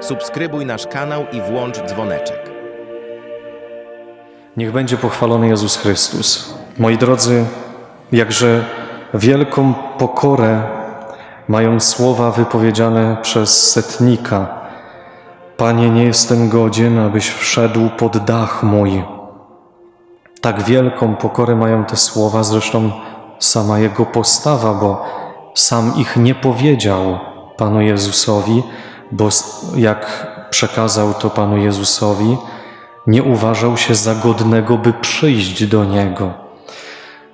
Subskrybuj nasz kanał i włącz dzwoneczek. Niech będzie pochwalony Jezus Chrystus. Moi drodzy, jakże wielką pokorę mają słowa wypowiedziane przez setnika. Panie, nie jestem godzien, abyś wszedł pod dach mój. Tak wielką pokorę mają te słowa, zresztą sama Jego postawa, bo sam ich nie powiedział Panu Jezusowi, bo jak przekazał to Panu Jezusowi, nie uważał się za godnego, by przyjść do Niego.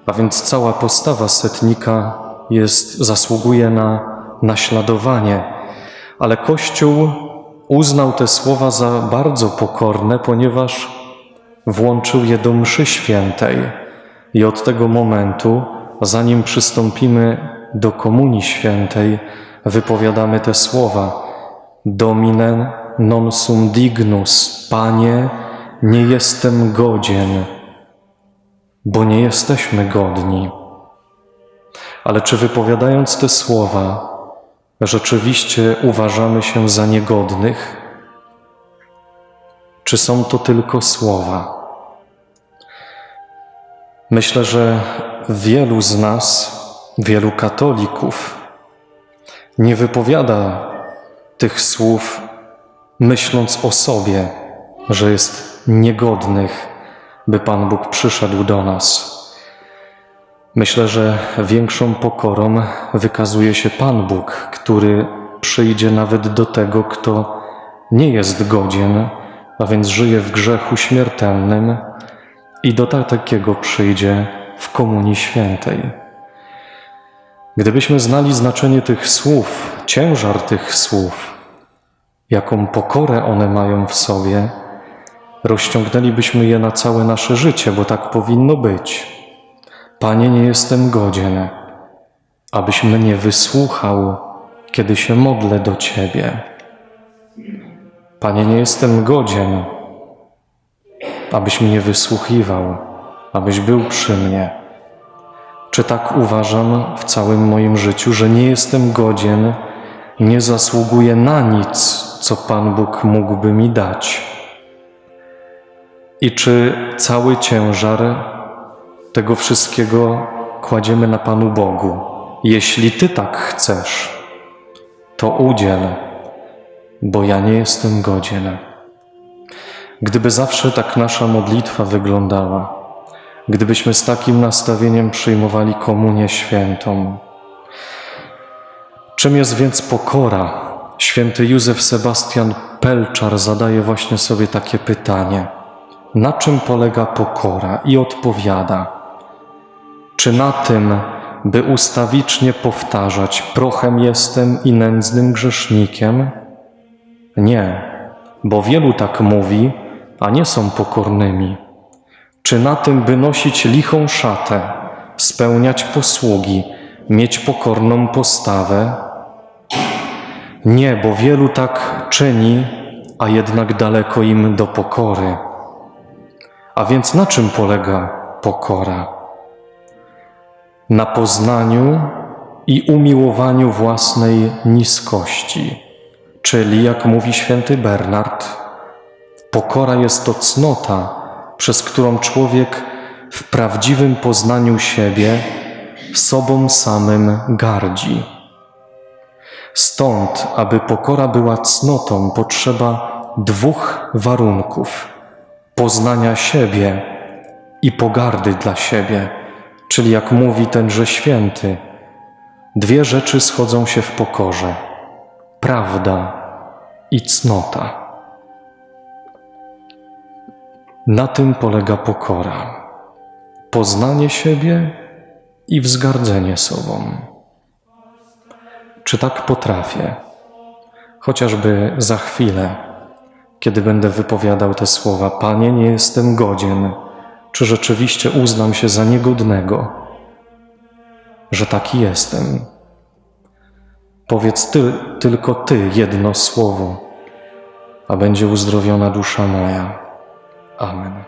A więc cała postawa setnika jest, zasługuje na naśladowanie. Ale Kościół uznał te słowa za bardzo pokorne, ponieważ włączył je do mszy świętej. I od tego momentu, zanim przystąpimy do komunii świętej, wypowiadamy te słowa: Domine non sum dignus, Panie, nie jestem godzien, bo nie jesteśmy godni. Ale czy wypowiadając te słowa, rzeczywiście uważamy się za niegodnych? Czy są to tylko słowa? Myślę, że wielu z nas, wielu katolików, nie wypowiada tych słów, myśląc o sobie, że jest niegodnych, by Pan Bóg przyszedł do nas. Myślę, że większą pokorą wykazuje się Pan Bóg, który przyjdzie nawet do tego, kto nie jest godzien, a więc żyje w grzechu śmiertelnym, i do takiego przyjdzie w Komunii Świętej. Gdybyśmy znali znaczenie tych słów, ciężar tych słów, jaką pokorę one mają w sobie, rozciągnęlibyśmy je na całe nasze życie, bo tak powinno być. Panie, nie jestem godzien, abyś mnie wysłuchał, kiedy się modlę do Ciebie. Panie, nie jestem godzien, abyś mnie wysłuchiwał, abyś był przy mnie. Czy tak uważam w całym moim życiu, że nie jestem godzien, nie zasługuję na nic, co Pan Bóg mógłby mi dać? I czy cały ciężar tego wszystkiego kładziemy na Panu Bogu? Jeśli Ty tak chcesz, to udziel, bo ja nie jestem godzien. Gdyby zawsze tak nasza modlitwa wyglądała, gdybyśmy z takim nastawieniem przyjmowali komunię świętą. Czym jest więc pokora? Święty Józef Sebastian Pelczar zadaje właśnie sobie takie pytanie: na czym polega pokora? I odpowiada: Czy na tym, by ustawicznie powtarzać: Prochem jestem i nędznym grzesznikiem? Nie, bo wielu tak mówi, a nie są pokornymi. Czy na tym, by nosić lichą szatę, spełniać posługi, mieć pokorną postawę? Nie, bo wielu tak czyni, a jednak daleko im do pokory. A więc na czym polega pokora? Na poznaniu i umiłowaniu własnej niskości, czyli, jak mówi święty Bernard, pokora jest to cnota, przez którą człowiek w prawdziwym poznaniu siebie sobą samym gardzi. Stąd, aby pokora była cnotą, potrzeba dwóch warunków: poznania siebie i pogardy dla siebie. Czyli, jak mówi tenże święty, dwie rzeczy schodzą się w pokorze: prawda i cnota. Na tym polega pokora: poznanie siebie i wzgardzenie sobą. Czy tak potrafię? Chociażby za chwilę, kiedy będę wypowiadał te słowa: Panie, nie jestem godzien, czy rzeczywiście uznam się za niegodnego, że taki jestem? Powiedz ty, tylko Ty jedno słowo, a będzie uzdrowiona dusza moja. Amen.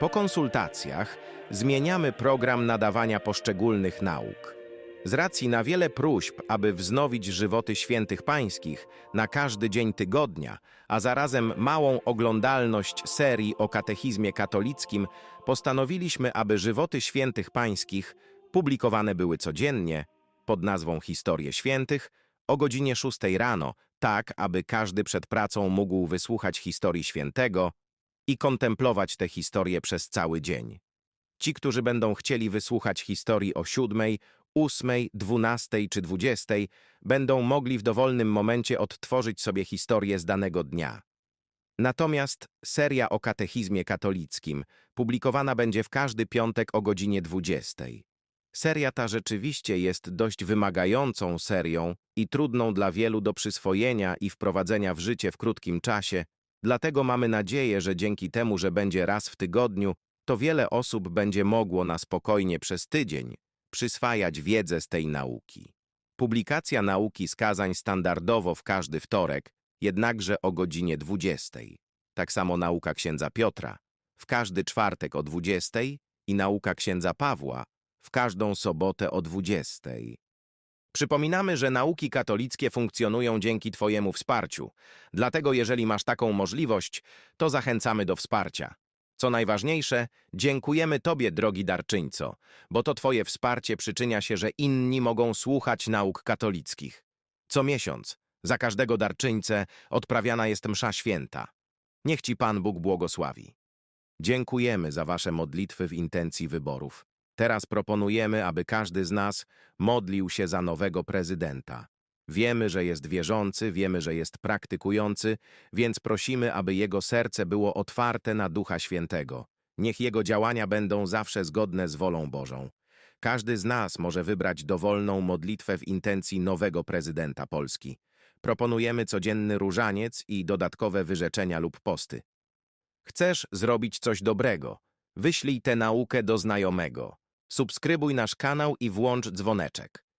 Po konsultacjach zmieniamy program nadawania poszczególnych nauk. Z racji na wiele próśb, aby wznowić żywoty świętych pańskich na każdy dzień tygodnia, a zarazem małą oglądalność serii o katechizmie katolickim, postanowiliśmy, aby żywoty świętych pańskich publikowane były codziennie pod nazwą Historie Świętych o godzinie 6 rano, tak aby każdy przed pracą mógł wysłuchać historii świętego i kontemplować tę historię przez cały dzień. Ci, którzy będą chcieli wysłuchać historii o siódmej, ósmej, dwunastej czy dwudziestej, będą mogli w dowolnym momencie odtworzyć sobie historię z danego dnia. Natomiast seria o katechizmie katolickim publikowana będzie w każdy piątek o godzinie 20. Seria ta rzeczywiście jest dość wymagającą serią i trudną dla wielu do przyswojenia i wprowadzenia w życie w krótkim czasie, dlatego mamy nadzieję, że dzięki temu, że będzie raz w tygodniu, to wiele osób będzie mogło na spokojnie przez tydzień przyswajać wiedzę z tej nauki. Publikacja nauki z kazań standardowo w każdy wtorek, jednakże o godzinie 20. Tak samo nauka księdza Piotra w każdy czwartek o 20 i nauka księdza Pawła w każdą sobotę o 20. Przypominamy, że nauki katolickie funkcjonują dzięki Twojemu wsparciu, dlatego jeżeli masz taką możliwość, to zachęcamy do wsparcia. Co najważniejsze, dziękujemy Tobie, drogi darczyńco, bo to Twoje wsparcie przyczynia się, że inni mogą słuchać nauk katolickich. Co miesiąc, za każdego darczyńcę odprawiana jest msza święta. Niech Ci Pan Bóg błogosławi. Dziękujemy za Wasze modlitwy w intencji wyborów. Teraz proponujemy, aby każdy z nas modlił się za nowego prezydenta. Wiemy, że jest wierzący, wiemy, że jest praktykujący, więc prosimy, aby jego serce było otwarte na Ducha Świętego. Niech jego działania będą zawsze zgodne z wolą Bożą. Każdy z nas może wybrać dowolną modlitwę w intencji nowego prezydenta Polski. Proponujemy codzienny różaniec i dodatkowe wyrzeczenia lub posty. Chcesz zrobić coś dobrego? Wyślij tę naukę do znajomego. Subskrybuj nasz kanał i włącz dzwoneczek.